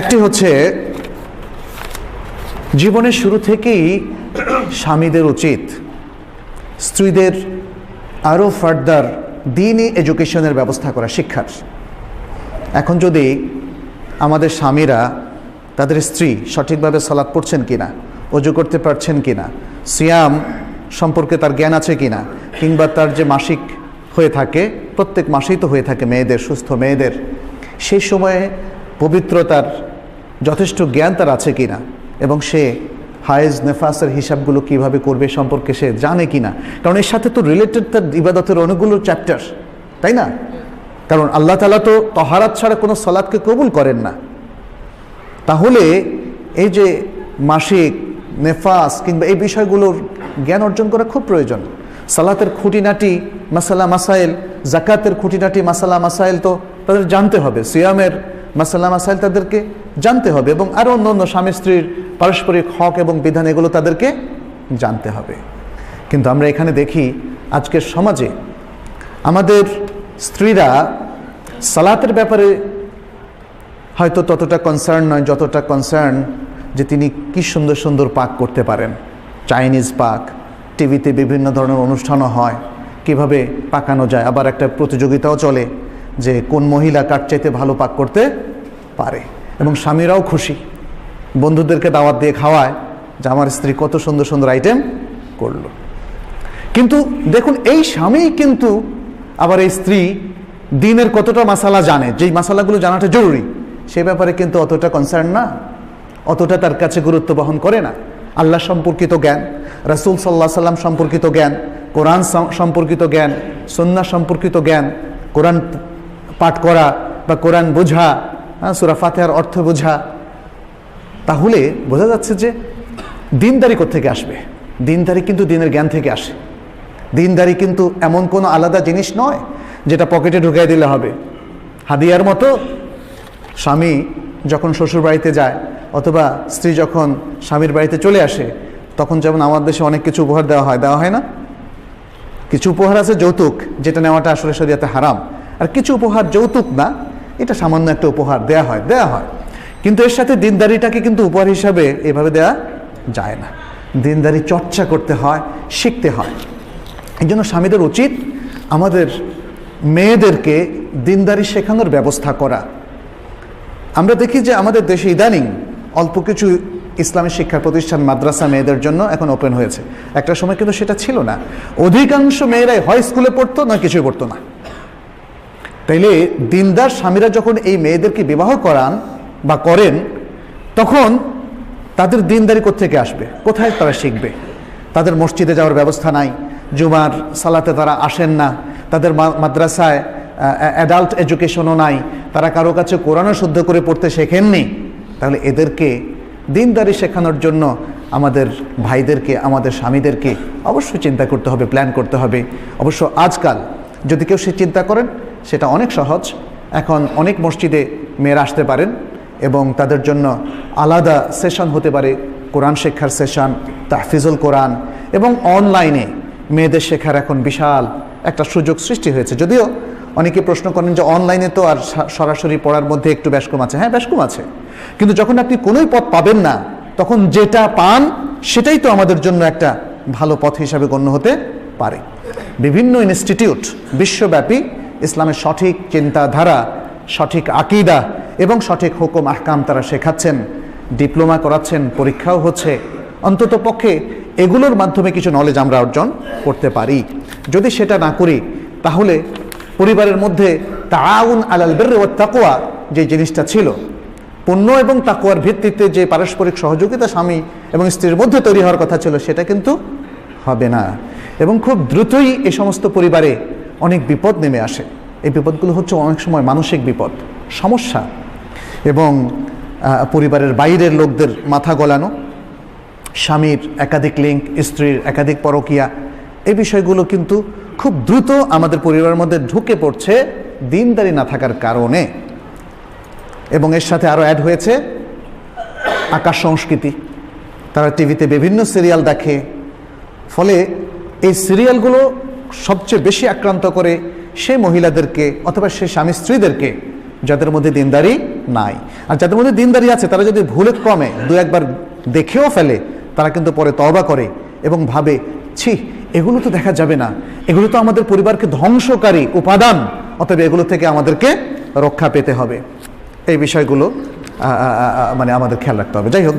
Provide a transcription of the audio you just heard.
একটি হচ্ছে জীবনের শুরু থেকেই স্বামীদের উচিত স্ত্রীদের আরও ফার্দার দিনই এডুকেশনের ব্যবস্থা করা, শিক্ষার। এখন যদি আমাদের স্বামীরা তাদের স্ত্রী সঠিকভাবে সলাৎ পড়ছেন কিনা, অজু করতে পারছেন কিনা, সিয়াম সম্পর্কে তার জ্ঞান আছে কিনা, কিংবা তার যে মাসিক হয়ে থাকে, প্রত্যেক মাসেই তো হয়ে থাকে মেয়েদের, সুস্থ মেয়েদের, সেই সময়ে পবিত্রতার যথেষ্ট জ্ঞান তার আছে কিনা? এবং সে হায়েজ নেফাসের হিসাবগুলো কীভাবে করবে সম্পর্কে সে জানে কিনা? কারণ এর সাথে তো রিলেটেড তার ইবাদতের অনেকগুলো চ্যাপ্টার তাই না? কারণ আল্লাহ তালা তো তহারাত ছাড়া কোনো সলাদকে কবুল করেন না। তাহলে এই যে মাসিক, নেফাস কিংবা এই বিষয়গুলোর জ্ঞান অর্জন করা খুব প্রয়োজন। সালাতের খুঁটিনাটি মাসালা মাসাইল জাকাতের খুঁটিনাটি মাসালা মাসাইল তো তাদের জানতে হবে। সিয়ামের মাসালা মাসাইল তাদেরকে জানতে হবে এবং আরও অন্য অন্য স্বামী স্ত্রীর পারস্পরিক হক এবং বিধান এগুলো তাদেরকে জানতে হবে। কিন্তু আমরা এখানে দেখি আজকের সমাজে আমাদের স্ত্রীরা সালাতের ব্যাপারে হয়তো ততটা কনসার্ন নয়, যতটা কনসার্ন যে তিনি কি সুন্দর সুন্দর পাক করতে পারেন। চাইনিজ পাক টিভিতে বিভিন্ন ধরনের অনুষ্ঠানও হয়, কীভাবে পাকানো যায়, আবার একটা প্রতিযোগিতাও চলে। যে কোন মহিলা কাঠ চাইতে ভালো পাক করতে পারে। এবং স্বামীরাও খুশি। বন্ধুদেরকে দাওয়াত দিয়ে খাওয়ায় যে আমার স্ত্রী কত সুন্দর সুন্দর আইটেম করল। কিন্তু দেখুন, এই স্বামী কিন্তু আবার এই স্ত্রী দিনের কতটা মশালা জানে, যেই মশালাগুলো জানাটা জরুরি, সে ব্যাপারে কিন্তু অতটা কনসার্ন না, অতটা তার কাছে গুরুত্ব বহন করে না। আল্লাহ সম্পর্কিত জ্ঞান, রাসুল সাল্লাহ সাল্লাম সম্পর্কিত জ্ঞান, কোরআন সম্পর্কিত জ্ঞান সন্না সম্পর্কিত জ্ঞান, কোরআন পাঠ করা বা কোরআন বোঝা হ্যাঁ সুরা ফাতেহার অর্থ বোঝা, তাহলে বোঝা যাচ্ছে যে দিনদারি থেকে আসবে? দিনদারি কিন্তু দিনের জ্ঞান থেকে আসে। দিনদারি কিন্তু এমন কোনো আলাদা জিনিস নয় যেটা পকেটে ঢুকাই দিলে হবে। হাদিয়ার মতো স্বামী যখন শ্বশুর বাড়িতে যায় অথবা স্ত্রী যখন স্বামীর বাড়িতে চলে আসে, তখন যেমন আমার দেশে অনেক কিছু উপহার দেওয়া হয় দেওয়া হয় না? কিছু উপহার আছে যৌতুক, যেটা নেওয়াটা আসলে শরীয়তে হারাম। আর কিছু উপহার যৌতুক না, এটা সামান্য একটা উপহার দেয়া হয় দেয়া হয়। কিন্তু এর সাথে দিনদারিটাকে কিন্তু উপহার হিসাবে এভাবে দেয়া যায় না। দিনদারি চর্চা করতে হয়, শিখতে হয়। এই জন্য স্বামীদের উচিত আমাদের মেয়েদেরকে দিনদারি শেখানোর ব্যবস্থা করা। আমরা দেখি যে আমাদের দেশে ইদানিং অল্প কিছু ইসলামী শিক্ষা প্রতিষ্ঠান মাদ্রাসা মেয়েদের জন্য এখন ওপেন হয়েছে। একটা সময় কিন্তু সেটা ছিল না। অধিকাংশ মেয়েরাই হয় স্কুলে পড়তো না, কিছুই পড়তো না। তাইলে দিনদার স্বামীরা যখন এই মেয়েদেরকে বিবাহ করান বা করেন, তখন তাদের দিনদারি থেকে আসবে? কোথায় তারা শিখবে? তাদের মসজিদে যাওয়ার ব্যবস্থা নাই, জুমার সালাতে তারা আসেন না, তাদের মাদ্রাসায় অ্যাডাল্ট এডুকেশনও নাই, তারা কারও কাছে কোরআনও শুদ্ধ করে পড়তে শেখেননি। তাহলে এদেরকে দিনদারি শেখানোর জন্য আমাদের ভাইদেরকে, আমাদের স্বামীদেরকে অবশ্যই চিন্তা করতে হবে প্ল্যান করতে হবে। অবশ্য আজকাল যদি কেউ সে চিন্তা করেন সেটা অনেক সহজ। এখন অনেক মসজিদে মেয়েরা আসতে পারেন এবং তাদের জন্য আলাদা সেশন হতে পারে, কোরআন শিক্ষার সেশন, তাহফিজুল কোরআন এবং অনলাইনে মেয়েদের শেখার এখন বিশাল একটা সুযোগ সৃষ্টি হয়েছে। যদিও অনেকে প্রশ্ন করেন যে অনলাইনে তো আর সরাসরি পড়ার মধ্যে একটু ব্যাসকম আছে। হ্যাঁ ব্যাসকম আছে। কিন্তু যখন আপনি কোনোই পথ পাবেন না, তখন যেটা পান সেটাই তো আমাদের জন্য একটা ভালো পথ হিসাবে গণ্য হতে পারে। বিভিন্ন ইনস্টিটিউট, বিশ্বব্যাপী ইসলামের সঠিক চিন্তাধারা, সঠিক আকিদা এবং সঠিক হুকুম, আহকাম তারা শেখাচ্ছেন, ডিপ্লোমা করাচ্ছেন, পরীক্ষাও হচ্ছে। অন্তত পক্ষে এগুলোর মাধ্যমে কিছু নলেজ আমরা অর্জন করতে পারি। যদি সেটা না করি, তাহলে পরিবারের মধ্যে তাউন আলাল বের ও তাকোয়া যে জিনিসটা ছিল, পুণ্য এবং তাকোয়ার ভিত্তিতে যে পারস্পরিক সহযোগিতা স্বামী এবং স্ত্রীর মধ্যে তৈরি হওয়ার কথা ছিল, সেটা কিন্তু হবে না। এবং খুব দ্রুতই এ সমস্ত পরিবারে অনেক বিপদ নেমে আসে। এই বিপদগুলো হচ্ছে অনেক সময় মানসিক বিপদ, সমস্যা এবং পরিবারের বাইরের লোকদের মাথা গলানো, স্বামীর একাধিক লিঙ্ক স্ত্রীর একাধিক পরকিয়া, এই বিষয়গুলো কিন্তু খুব দ্রুত আমাদের পরিবারের মধ্যে ঢুকে পড়ছে দিনদারি না থাকার কারণে। এবং এর সাথে আরও অ্যাড হয়েছে আকাশ সংস্কৃতি। তারা টিভিতে বিভিন্ন সিরিয়াল দেখে। ফলে এই সিরিয়ালগুলো সবচেয়ে বেশি আক্রান্ত করে সেই মহিলাদেরকে অথবা সেই স্বামী স্ত্রীদেরকে, যাদের মধ্যে দিনদারি নাই। আর যাদের মধ্যে দিনদারি আছে, তারা যদি ভুলে ক্রমে দু একবার দেখেও ফেলে, তারা কিন্তু পরে তওবা করে এবং ভাবে, ছি, এগুলো তো দেখা যাবে না। এগুলো তো আমাদের পরিবারকে ধ্বংসকারী উপাদান, অতএব এগুলো থেকে আমাদেরকে রক্ষা পেতে হবে। এই বিষয়গুলো মানে আমাদের খেয়াল রাখতে হবে। যাই হোক